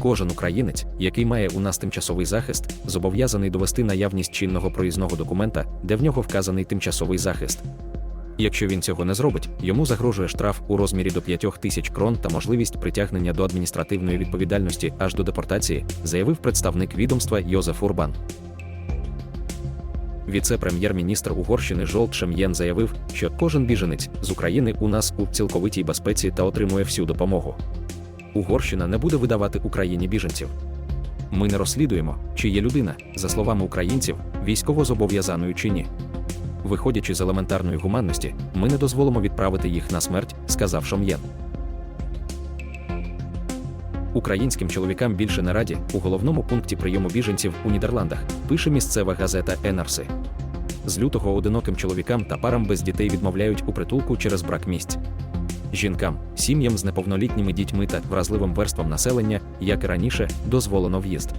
Кожен українець, який має у нас тимчасовий захист, зобов'язаний довести наявність чинного проїзного документа, де в нього вказаний тимчасовий захист. Якщо він цього не зробить, йому загрожує штраф у розмірі до 5 тисяч крон та можливість притягнення до адміністративної відповідальності аж до депортації, заявив представник відомства Йозеф Урбан. Віце-прем'єр-міністр Угорщини Жолт Шем'єн заявив, що кожен біженець з України у нас у цілковитій безпеці та отримує всю допомогу. Угорщина не буде видавати Україні біженців. Ми не розслідуємо, чи є людина, за словами українців, військово зобов'язаною чи ні. Виходячи з елементарної гуманності, ми не дозволимо відправити їх на смерть, сказав Шом'єн. Українським чоловікам більше не раді у головному пункті прийому біженців у Нідерландах, пише місцева газета Енарси. З лютого одиноким чоловікам та парам без дітей відмовляють у притулку через брак місць. Жінкам, сім'ям з неповнолітніми дітьми та вразливим верствам населення, як і раніше, дозволено в'їзд.